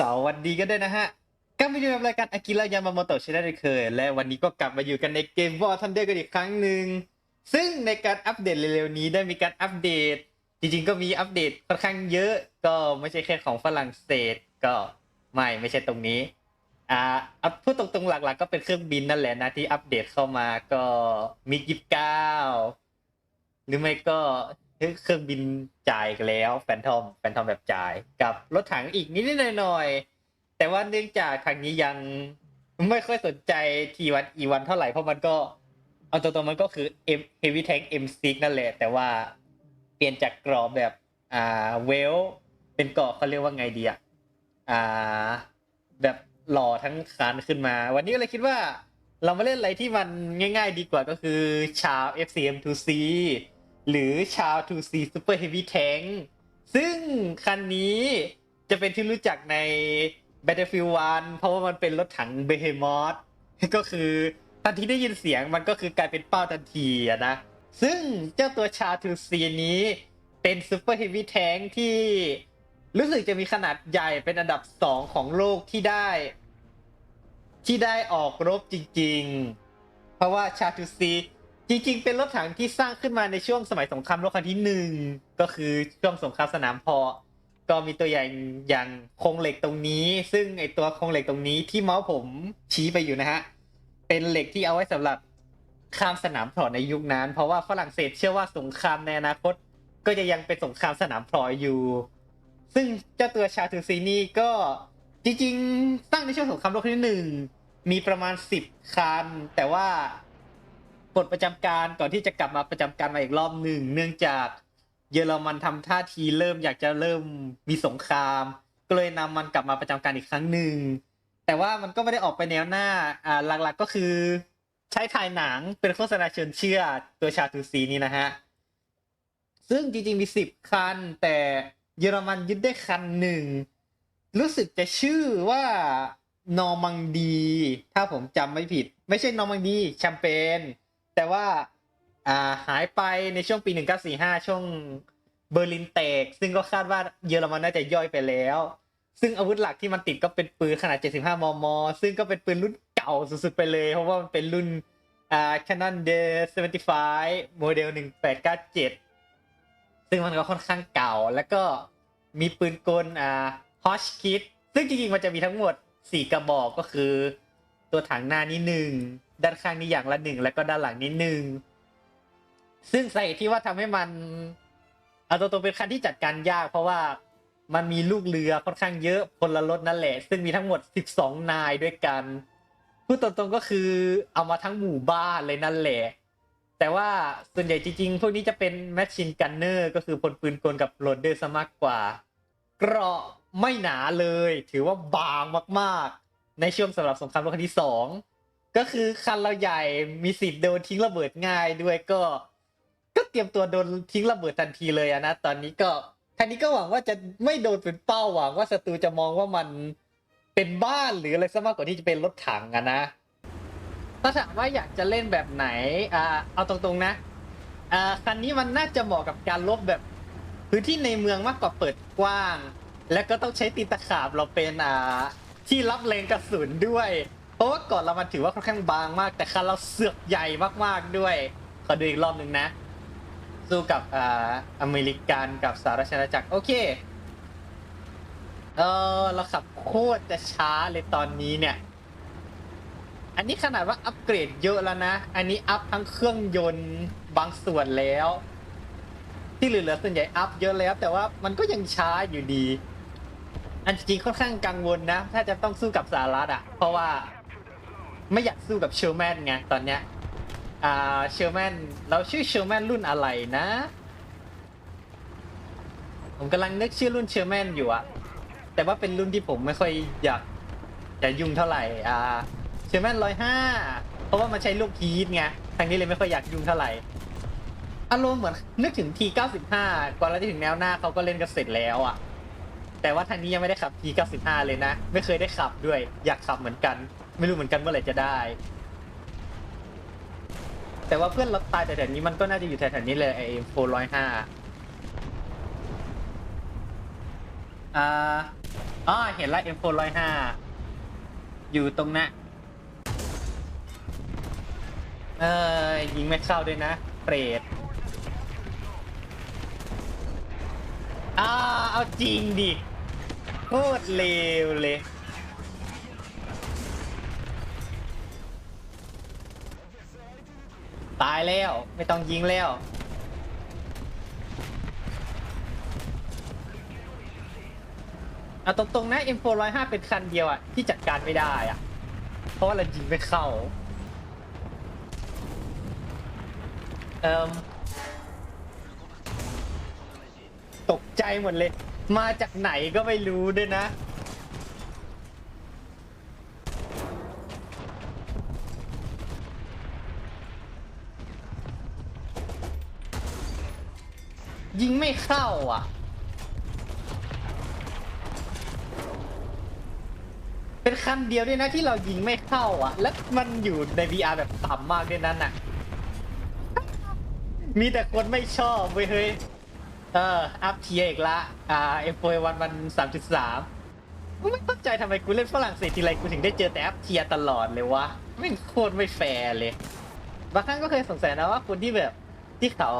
สวัสดีกันด้วยนะฮะกลับมาอยู่กับรายการอากิระยามาโมโตะชนะได้เคย และวันนี้ก็กลับมาอยู่กันในเกมวอร์ทันเดอร์กันอีกครั้งหนึ่ง ซึ่งในการอัปเดตเร็วๆนี้ได้มีการอัปเดต จริงๆก็มีอัปเดตค่อนข้างเยอะ ก็ไม่ใช่แค่ของฝรั่งเศสก็ไม่ไม่ใช่ตรงนี้ อ่าพูดตรงๆหลักๆ ก็เป็นเครื่องบินนั่นแหละนะที่อัปเดตเข้ามาก็มิกยิบเก้าหรือไม่ก็ เครื่องบินจ่ายกันแล้วแฟนทอมแฟนทอมแบบจ่าย กับรถถังอีกนิดหน่อยๆแต่ว่าเนื่องจากทางนี้ยังไม่ค่อยสนใจทีวันอีวันเท่าไหร่เพราะมันก็เอาตัวตรงมันก็คือ M Heavy Tank M6 นั่นแหละ แต่ว่าเปลี่ยนจากกรอบแบบอ่าเวลเป็นเกราะเขาเรียกว่าไงดีอะอ่า แบบหล่อทั้งคันขึ้นมา วันนี้ก็เลยคิดว่า เรามาเล่นอะไรที่มันง่าย ๆ ดีกว่าก็คือชาว FCM2C หรือชาว 2C Super Heavy Tank ซึ่งคันนี้จะเป็นที่รู้จักใน Battlefield 1 เพราะว่ามันเป็นรถถัง Behemoth ก็คือทันทีได้ยินเสียงมันก็คือกลายเป็นเป้าทันทีอะนะ ซึ่งเจ้าตัวชาว 2C นี้เป็น Super Heavy Tank ที่รู้สึกจะมีขนาดใหญ่เป็นอันดับ 2 ของโลกที่ได้ ที่ได้ออกรบจริงๆ เพราะว่าชาทูซี จริงๆ เป็นรถถังที่สร้างขึ้นมาในช่วงสมัยสงครามโลกครั้งที่หนึ่งก็คือช่วงสงครามสนามพอ ก็มีตัวอย่างอย่างโครงเหล็กตรงนี้ ซึ่งไอตัวโครงเหล็กตรงนี้ที่เมาส์ผมชี้ไปอยู่นะฮะ เป็นเหล็กที่เอาไว้สำหรับข้ามสนามพลอในยุคนั้น เพราะว่าฝรั่งเศสเชื่อว่าสงครามในอนาคต ก็จะยังเป็นสงครามสนามพลออยู่ ซึ่งเจ้าตัวชาทูซีนี่ก็จริงๆสร้างในช่วงสงครามโลกครั้งที่หนึ่งมีประมาณสิบคันแต่ว่า ปลดประจำการก่อนที่จะกลับมาประจำการมาอีกรอบหนึ่ง เนื่องจากเยอรมันทำท่าทีเริ่มอยากจะเริ่มมีสงคราม ก็เลยนำมันกลับมาประจำการอีกครั้งหนึ่ง แต่ว่ามันก็ไม่ได้ออกไปแนวหน้าอ่าหลักๆก็คือ ใช้ถ่ายหนังเป็นโฆษณาเชิญเชื่อตัวชาตูซีนี่นะฮะ ซึ่งจริงๆมีสิบคัน แต่เยอรมันยึดได้คันหนึ่ง รู้สึกจะชื่อว่านอร์มังดี ถ้าผมจำไม่ผิด ไม่ใช่นอร์มังดีแชมเปญ แต่ว่าอ่าหายไปในช่วงปี 1945 ช่วงเบอร์ลินแตก ซึ่งก็คาดว่าเยอรมันน่าจะย่อยไปแล้ว ซึ่งอาวุธหลักที่มันติดก็เป็นปืนขนาด 75 มม ซึ่งก็เป็นปืนรุ่นเก่าสุดๆไปเลย เพราะว่ามันเป็นรุ่นอ่า Canon D 75โมเดล 1897 ซึ่งมันก็ค่อนข้างเก่า แล้วก็มีปืนกลอ่าฮอชคิดซึ่งจริงๆมันจะมีทั้งหมด 4 กระบอกก็คือ ตัวถังหน้านี้หนึ่งด้านข้างนี้อย่างละหนึ่งแล้วก็ด้านหลังนี้หนึ่งซึ่งใสาเหตุที่ว่าทำให้มันเอาตัวตัวเป็นคันที่จัดการยาก เพราะว่ามันมีลูกเรือค่อนข้างเยอะพลรถนั่นแหละ ซึ่งมีทั้งหมด 12 นายด้วยกันพูดตรงๆก็คือเอามาทั้งหมู่บ้านเลยนั่นแหละ แต่ว่าส่วนใหญ่จริงๆ พวกนี้จะเป็นแมชชินกันเนอร์ก็คือพลปืนกลกับโรดเดอร์ซะมากกว่า เกราะไม่หนาเลย ถือว่าบางมากๆ ในช่วงสำหรับสงครามโลกครั้งที่สองก็คือคันเราใหญ่มีสิทธิ์โดนทิ้งระเบิดง่ายด้วยก็ ก็เตรียมตัวโดนทิ้งระเบิดทันทีเลยอะนะตอนนี้ก็ทันนี้ก็หวังว่าจะไม่โดนเป็นเป้าหวังว่าศัตรูจะมองว่ามันเป็นบ้านหรืออะไรซะมากกว่าที่จะเป็นรถถังอะนะถ้าถามว่าอยากจะเล่นแบบไหนอ่าเอาตรงๆนะอ่าคันนี้มันน่าจะเหมาะกับการลบแบบพื้นที่ในเมืองมากกว่าเปิดกว้าง และก็ต้องใช้ตีนตะขาบเราเป็นอ่า ที่รับแรงกระสุนด้วย เพราะว่าก่อนเรามันถือว่าค่อนข้างบางมาก แต่คันเราเสือกใหญ่มากๆด้วย ขอดูอีกรอบหนึ่งนะ สู้กับอ่าอเมริกันกับสหรัฐอาณาจักรโอเค เออเราขับโคตรจะช้าเลยตอนนี้เนี่ย อันนี้ขนาดว่าอัปเกรดเยอะแล้วนะ อันนี้อัพทั้งเครื่องยนต์บางส่วนแล้ว ที่เหลือๆส่วนใหญ่อัพเยอะแล้ว แต่ว่ามันก็ยังช้าอยู่ดี อันจริงค่อนข้างกังวลนะ ถ้าจะต้องสู้กับสหรัฐอะ เพราะว่าไม่อยากสู้กับเชลแมนไงตอนเนี้ย อ่าเชลแมนเราชื่อเชลแมนรุ่นอะไรนะ ผมกำลังนึกชื่อรุ่นเชลแมนอยู่อะแต่ว่าเป็นรุ่นที่ผมไม่ค่อยอยากจะยุ่งเท่าไหร่ อ่าเชลแมนร้อยห้าเพราะว่ามันใช้ลูกพีทไงทางนี้เลยไม่ค่อยอยากยุ่งเท่าไหร่อารมณ์เหมือนนึกถึงที95ก่อนเราจะถึงแนวหน้าเขาก็เล่นกันเสร็จแล้วอะ แต่ว่าทางนี้ยังไม่ได้ขับที95 เลยนะ ไม่เคยได้ขับด้วย อยากขับเหมือนกัน ไม่รู้เหมือนกันเมื่อไหร่จะได้ แต่ว่าเพื่อนเราตายแต่แถวนี้มันก็น่าจะอยู่แถวๆนี้เลยไอ้โฟร้อยห้าอ่าอ๋อเห็นละ M4 ร้อยู่ตรงนั้นเออยิงไม่เข้าด้วยนะเปรตอ่าเอาจริงดิ โคตรเลวเลย ตายแล้ว ไม่ต้องยิงแล้ว เอาตรงๆนะ M4 105 เป็นคันเดียวอะที่จัดการไม่ได้อะเพราะว่าเรายิงไม่เข้า เอ่มตกใจหมดเลย มาจากไหนก็ไม่รู้ด้วยนะ ยิงไม่เข้าอะ เป็นคันเดียวด้วยนะที่เรายิงไม่เข้าอะ และมันอยู่ใน VR แบบต่ำมากด้วยนั้นอะ มีแต่คนไม่ชอบเว้ยเฮ้ย เออ อัพเทียอีกละ อ่าเอฟโวันวันสามจุดสามไม่เข้าใจทำไมกูเล่นฝรั่งเศสทีไรกูถึงได้เจอแต่อัพเทียตลอดเลยวะไม่โคตรไม่แฟร์เลย บางครั้งก็เคยสงสัยนะว่าคนที่แบบที่เขา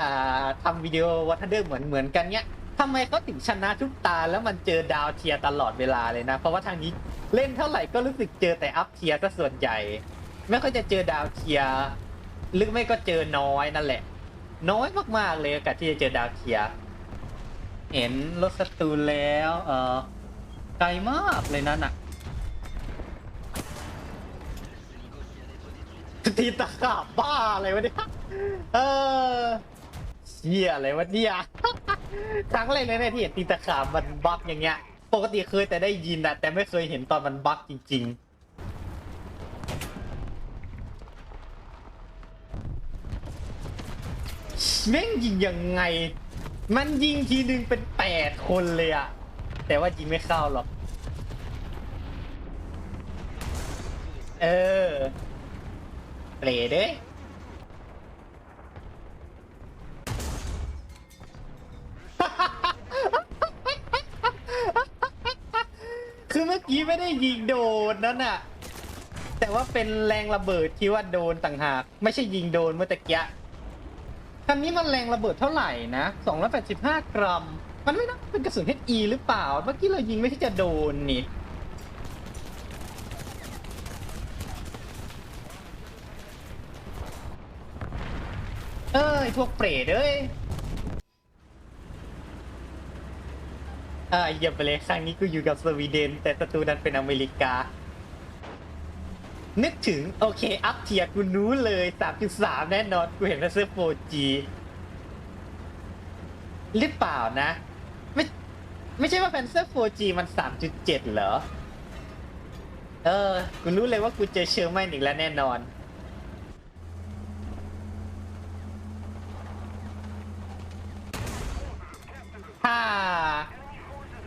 อ่าทำวิดีโอวัตเดอร์เหมือนเหมือนกันเนี้ยทำไมเขาถึงชนะทุกตาแล้วมันเจอดาวเทียตลอดเวลาเลยนะ เพราะว่าทางนี้เล่นเท่าไหร่ก็รู้สึกเจอแต่อัพเทียซะส่วนใหญ่ ไม่ค่อยจะเจอดาวเทียร์หรือไม่ก็เจอน้อยนั่นแหละ น้อยมากๆเลยกับที่จะเจอดาวเทียร์เห็นรถสตูลแล้วเออไกลมากเลยนั่นอะตีตะขาบบ้าอะไรวะเนี่ยเออเชี่ยอะไรวะเนี่ยครั้งแรกเลยเนี่ยที่เห็นตีตะขาบมันบักอย่างเงี้ย ปกติเคยแต่ได้ยินนะแต่ไม่เคยเห็นตอนมันบักจริง ๆ แม่งยิงยังไง มันยิงทีนึงเป็นแปดคนเลยอะแต่ว่ายิงไม่เข้าหรอก เออเปรตเด้ยคือเมื่อกี้ไม่ได้ยิงโดนนั่นน่ะแต่ว่าเป็นแรงระเบิดที่ว่าโดนต่างหาก ไม่ใช่ยิงโดนเมื่อตะกี้ คันนี้มันแรงระเบิดเท่าไหร่นะ285 กรัม มันไม่น่าเป็นกระสุน HE หรือเปล่า เมื่อกี้เรายิงไม่ใช่จะโดนนี่ เอ้ย พวกเปรตเอ้ยอ่าเหยียบไปเลยครั้งนี้กูอยู่กับสวีเดน แต่ศัตรูนั้นเป็นอเมริกา นึกถึงโอเค อัพเทียกูรู้เลย 3.3 แน่นอน กูเห็นมาเซอร์ 4G หรือเปล่านะ ไม่ไม่ใช่ว่าแฟนเซอร์ 4G มัน 3.7 เหรอ เออ กูรู้เลยว่ากูเจอเชอร์แมนอีกแล้วแน่นอนถ้า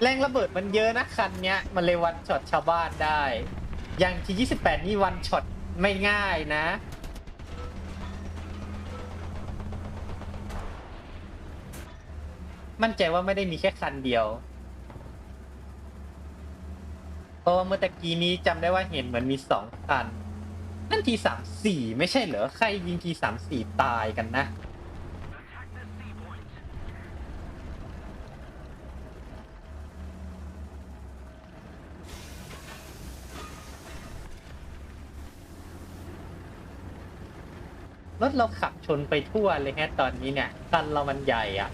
แรงระเบิดมันเยอะนะคันเนี้ย มันเลยวันช็อตชาวบ้านได้ ย่างที่ 28 นี่วันช็อตไม่ง่ายนะ มั่นใจว่าไม่ได้มีแค่คันเดียว เพราะว่าเมื่อตะกี้นี้จำได้ว่าเห็นเหมือนมีสองคัน นั่นทีสามสี่ไม่ใช่เหรอ ใครยิงทีสามสี่ตายกันนะ รถเราขับชนไปทั่วเลยฮะตอนนี้เนี่ยคันเรามันใหญ่อะ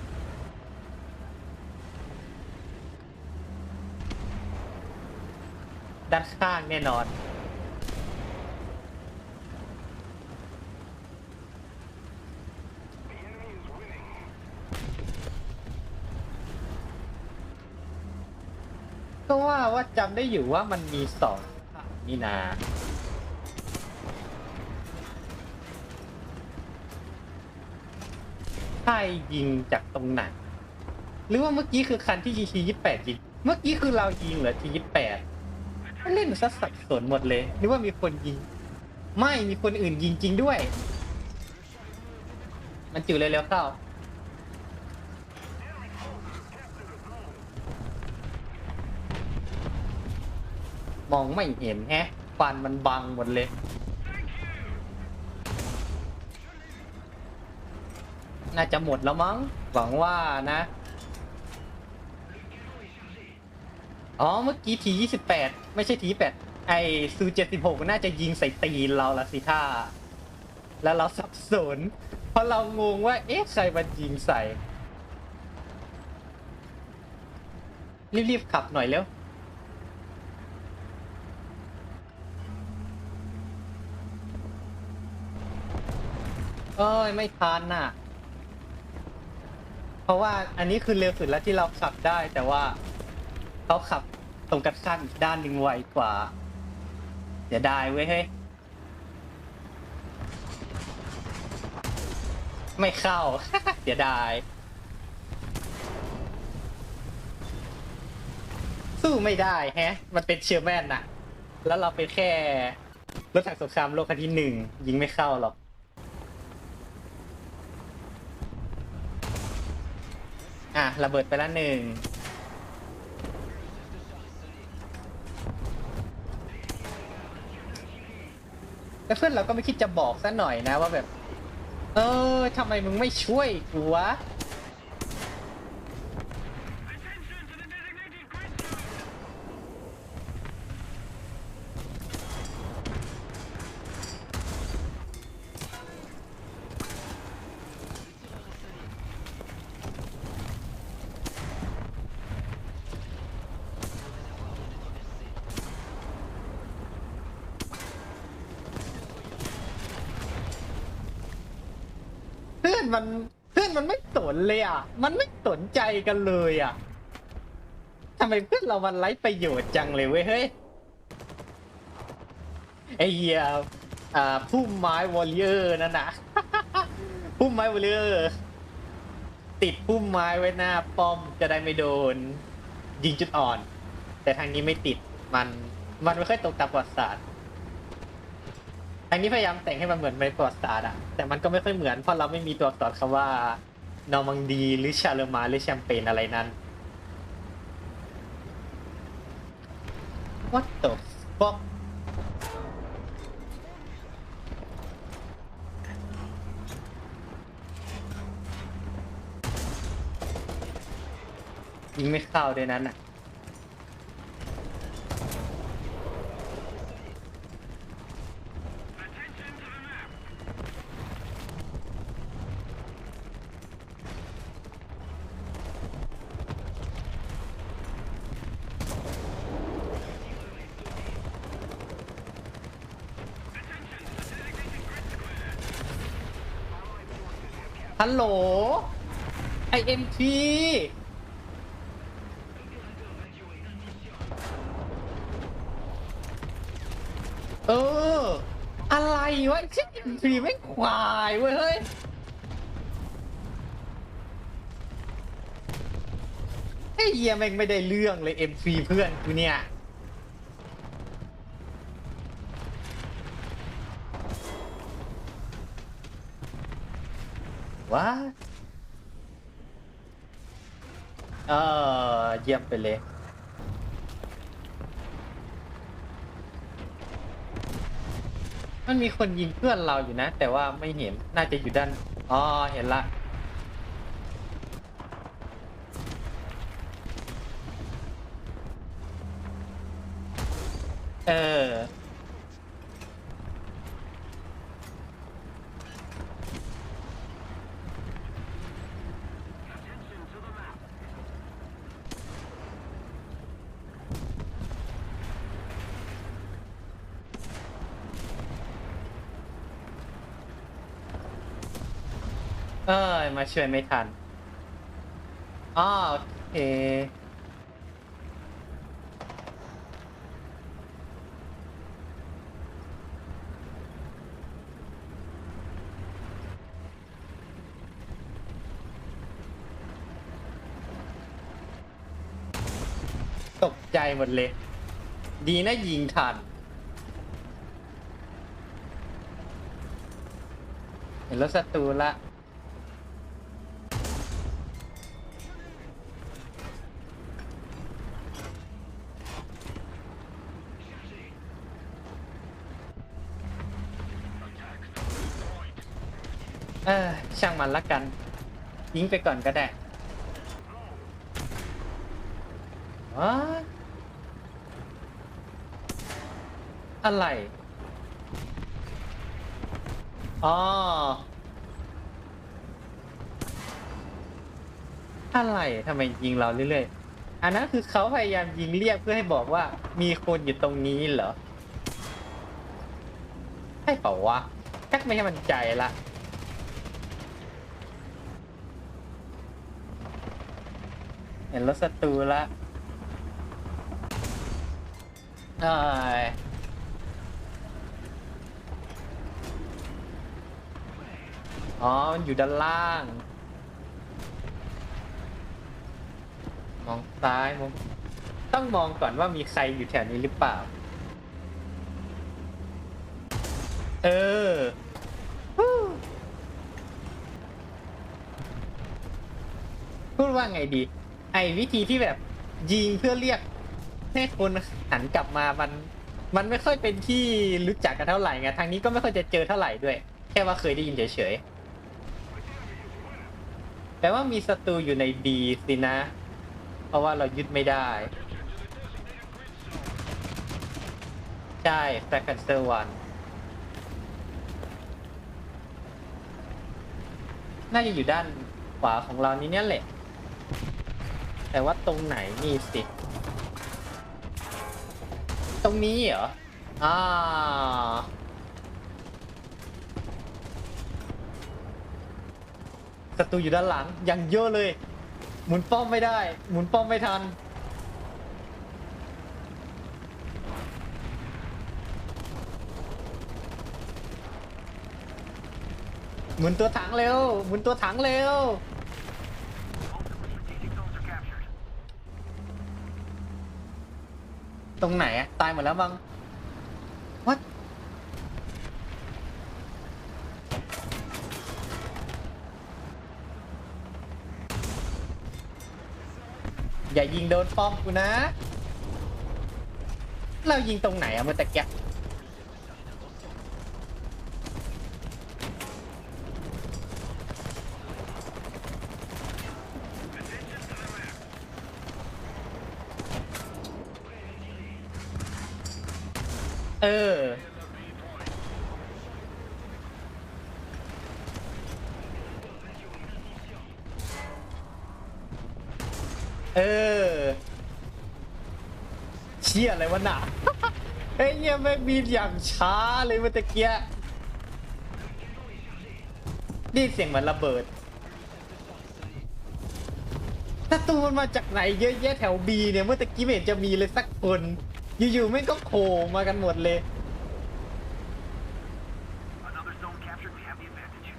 ด้านข้างแน่นอน ก็ว่าว่าจำได้อยู่ว่ามันมีสองฝั่งนี่นา ใช่ยิงจากตรงไหนหรือว่าเมื่อกี้คือคันที่ยิงทียี่แปดยิงเมื่อกี้คือเรายิงเหรอทียี่แปดเล่นซะสับสนหมดเลยนึกว่ามีคนยิง ไม่มีคนอื่นยิงจริงด้วย มันจู่เร็วเข้ามองไม่เห็นแฮะฟันมันบังหมดเลย น่าจะหมดแล้วมั้ง หวังว่านะ อ๋อ เมื่อกี้ทียี่สิบแปดไม่ใช่ทีแปดไอซูเจ็ดสิบหกน่าจะยิงใส่ตีนเราละสิท่า แล้วเราสับสน เพราะเรางงว่า เอ๊ะ ใครมันยิงใส่ รีบๆขับหน่อยเร็วเอ้ย ไม่ทันน่ะ เพราะว่าอันนี้คือเร็วสุดแล้วที่เราขับได้ แต่ว่าเขาขับตรงกันข้ามอีกด้านหนึ่งไวกว่าเดี๋ยวได้เว้ยเฮ้ยไม่เข้า เดี๋ยวได้ สู้ไม่ได้แฮะ มันเป็นเชอร์แมนน่ะ แล้วเราเป็นแค่รถถังสงครามโลกครั้งที่หนึ่งยิงไม่เข้าหรอก อะระเบิดไปแล้วหนึ่งแล้วเพื่อนเราก็ไม่คิดจะบอกซะหน่อยนะว่าแบบ เออทำไมมึงไม่ช่วยกูวะ มันเพื่อนมันไม่สนเลยอะ มันไม่สนใจกันเลยอะทำไมเพื่อนเรามันไร้ประโยชน์จังเลยเว้ยเฮ้ยไอเหี้ยอ่าพุ่มไม้วอลเลอร์นั่นนะพุ่มไม้วอลเลอร์ติดพุ่มไม้ไว้หน้าป้อมจะได้ไม่โดน ยิงจุดอ่อน แต่ทางนี้ไม่ติดมัน มันไม่ค่อยตรงตามประวัติศาสตร์ทางนี้พยายามแต่งให้มันเหมือนในประวัติศาสตร์อะแต่มันก็ไม่ค่อยเหมือนเพราะเราไม่มีตัวอักษรคำว่านอร์มังดีหรือชาเลมาหรือแชมเปญอะไรนั้น What the fuck ยิงไม่เข้าด้วยนั้นอะ ฮัลโหลไอเอ็มพีเออ อะไรวะชื่อเอ็มพีไม่ควายเว้ยเฮ้ยไอเหี้ยแม่งไม่ได้เรื่องเลยเอ็มพีเพื่อนกูเนี่ย ว้าเออเยี่ยมไปเลย มันมีคนยิงเพื่อนเราอยู่นะ แต่ว่าไม่เห็นน่าจะอยู่ด้านอ๋อเห็นละเออ เอ้ย มาช่วยไม่ทันอ๋อโอเค ตกใจหมดเลย ดีนะยิงทัน เห็นรถศัตรูละ เเออ ช่าง มันละกันยิงไปก่อนก็ได้ว้าอะไรอ๋ออะไรทำไมยิงเราเรื่อยๆ อันนั้นคือเขาพยายามยิงเรียกเพื่อให้บอกว่า มีคนอยู่ตรงนี้เหรอใช่เปล่าวะชักไม่ให้มันใจละ ห็นรถศัตรูละเอ้ยอ๋อ มันอยู่ด้านล่าง มองซ้ายมองต้องมองก่อนว่ามีใครอยู่แถวนี้หรือเปล่า เออฮู้พูดว่าไงดี ไอ้วิธีที่แบบยิงเพื่อเรียกให้คนหันกลับมามัน มันไม่ค่อยเป็นที่รู้จักกันเท่าไหร่ไงทางนี้ก็ไม่ค่อยจะเจอเท่าไหร่ด้วย แค่ว่าเคยได้ยินเฉยๆแต่ว่ามีศัตรูอยู่ในดีสินะ เพราะว่าเรายึดไม่ได้ ใช่ s e c o n d e r one น่าจะอยู่ด้านขวาของเรานี้เนี่ยแหละ แต่ว่าตรงไหนนี่สิ ตรงนี้เหรอ อ่า ศัตรูอยู่ด้านหลังยังเยอะเลย หมุนป้อมไม่ได้ หมุนป้อมไม่ทัน หมุนตัวถังเร็ว หมุนตัวถังเร็ว รงไหนอะตายหมดแล้วมั้ง What อย่ายิงโดนป้อมกูนะ เรายิงตรงไหนอะเมื่อตะกี้ เออ เออ เชี่ยอะไรวะหนาเฮ้ยเนี่ยไม่งมีอย่างช้าเลยเมื่อตะเกียนี่เสียงเหมือนระเบิดศัตรูมันมาจากไหนเยอะแยะแถวบีเนี่ย เมื่อตะกี้ไม่เห็นจะมีเลยสักคน อยู่ๆไม่งก็โผล่มากันหมดเลย Another zone captured, we have the advantage.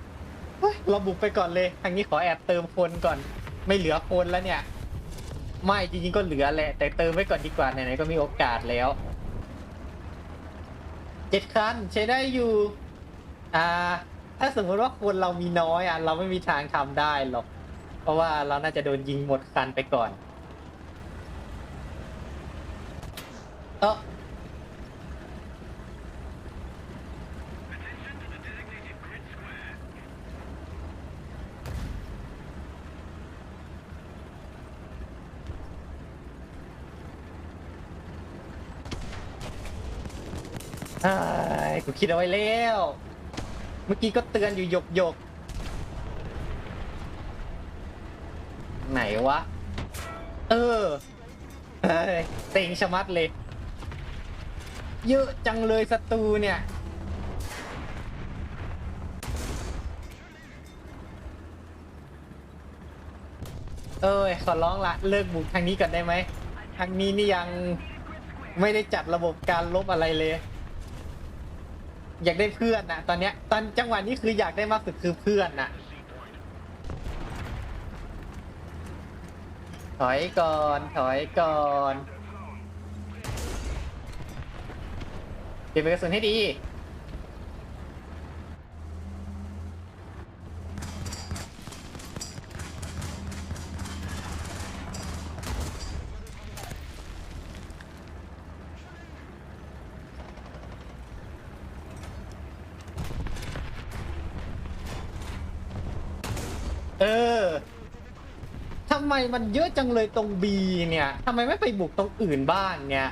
เฮ้ยเราบุกไปก่อนเลยทางนี้ขอแอบเติมคนก่อน ไม่เหลือคนแล้วเนี่ย ไม่จริงๆก็เหลือแหละ แต่เติมไว้ก่อนดีกว่าไหนๆก็มีโอกาสแล้วเจ็ดคันใช้ได้อยู่ อ่า ถ้าสมมติว่าคนเรามีน้อยอะเราไม่มีทางทำได้หรอก เพราะว่าเราน่าจะโดนยิงหมดคันไปก่อน เออใช่กูคิดเอาไว้แล้ว เมื่อกี้ก็เตือนอยู่หยกหยกไหนวะ เออเฮ้ยเต็งชะมัดเลย เยอะจังเลยศัตรูเนี่ย เอ้ย ขอร้องละ เลิกบุกทางนี้ก่อนได้ไหม ทางนี้นี่ยังไม่ได้จัดระบบการลบอะไรเลย อยากได้เพื่อนนะตอนเนี้ย ตอนจังหวะนี้คืออยากได้มากสุดคือเพื่อนนะถอยก่อน ถอยก่อน เก็บกระสุนให้ดี เออ ทำไมมันเยอะจังเลยตรงบีเนี่ย ทำไมไม่ไปบุกตรงอื่นบ้านเนี่ย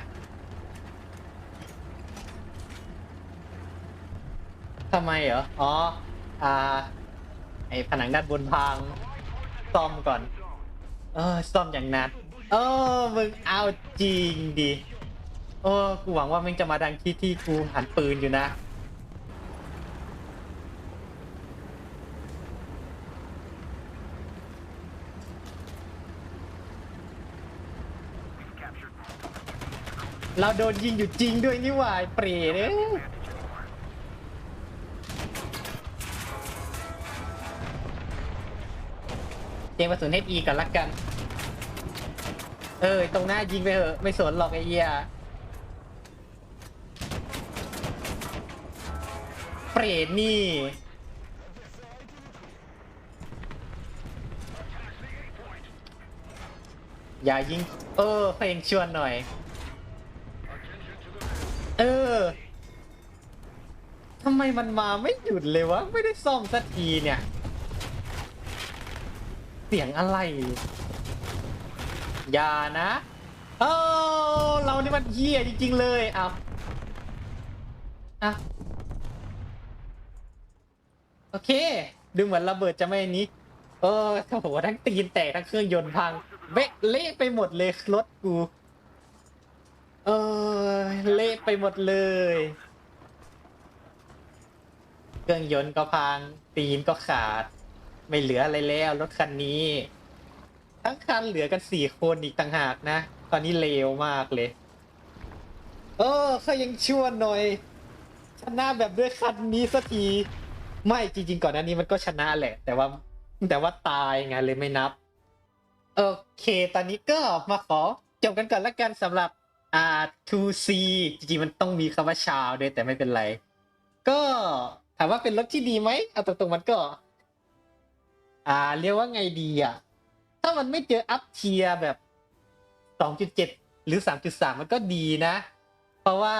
ไมเหรอ อ๋อ อ่า ไอผนังด้านบนพัง ซ่อมก่อน เออ ซ่อมอย่างนั้นเออ มึงเอาจริงดิโอ้กูหวังว่ามึงจะมาดังที่ที่กูหันปืนอยู่นะเราโดนยิงอยู่จริงด้วยนี่หว่าเปรตเอ้ย เกมกระสุนเฮอีกันละกัน เออตรงหน้ายิงไปเถอะไม่สนหรอกไอ้เหี้ยเปรตนี่อย่ายิง เออเพลงชวนหน่อย เออทำไมมันมาไม่หยุดเลยวะ ไม่ได้ซ่อมสักทีเนี่ย เสียงอะไร อย่านะเออเรานี่มันเหี้ยจริง ๆ เลยเอาอะโอเค ดูเหมือนระเบิดจะไม่นี้ เออโอ้โหทั้งตีนแตกทั้งเครื่องยนต์พังเบะเละไปหมดเลยรถกู เออเละไปหมดเลย เครื่องยนต์ก็พังตีนก็ขาด ไม่เหลืออะไรแล้วรถคันนี้ ทั้งคันเหลือกันสี่คนอีกต่างหากนะ ตอนนี้เลวมากเลย เออเขายังชั่วหน่อย ชนะแบบด้วยคันนี้สักที ไม่จริง ๆ ก่อนหน้านี้มันก็ชนะแหละ แต่ว่าแต่ว่าตายไงเลยไม่นับ โอเค ตอนนี้ก็มาขอจบกันก่อนละกันสำหรับอ่า 2C จริงๆมันต้องมีคำว่าชาวด้วยแต่ไม่เป็นไร ก็ถามว่าเป็นรถที่ดีไหมเอาตรงๆมันก็ อ่า เรียกว่าไงดีอะ ถ้ามันไม่เจออัพเทียแบบ2.7หรือ3.3มันก็ดีนะ เพราะว่า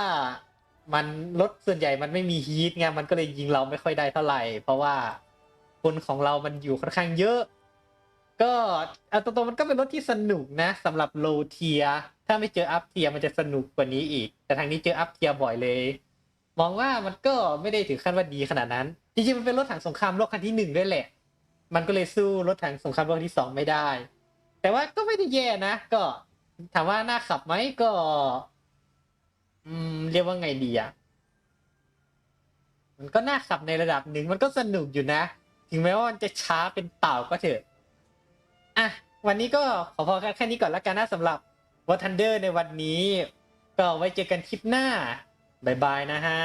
มันรถส่วนใหญ่มันไม่มีฮีทไงมันก็เลยยิงเราไม่ค่อยได้เท่าไหร่ เพราะว่าคนของเรามันอยู่ค่อนข้างเยอะ ก็เอาตรงๆมันก็เป็นรถที่สนุกนะสำหรับโลเทีย ถ้าไม่เจออัพเทียมันจะสนุกกว่านี้อีก แต่ทางนี้เจออัพเทียบ่อยเลย มองว่ามันก็ไม่ได้ถึงขั้นว่าดีขนาดนั้น จริงๆมันเป็นรถถังสงครามโลกครั้งที่หนึ่งด้วยแหละ มันก็เลยสู้รถถังสงครามโลกครั้งที่สองไม่ได้ แต่ว่าก็ไม่ได้แย่นะ ก็ถามว่าน่าขับไหมก็ อืม เรียกว่าไงดีอะมันก็น่าขับในระดับหนึ่งมันก็สนุกอยู่นะ ถึงแม้ว่ามันจะช้าเป็นเต่าก็เถอะ อะ วันนี้ก็ขอพอแค่นี้ก่อนละกันนะสำหรับ War Thunder ในวันนี้ ก็ไว้เจอกันคลิปหน้า บ๊ายบายนะฮะ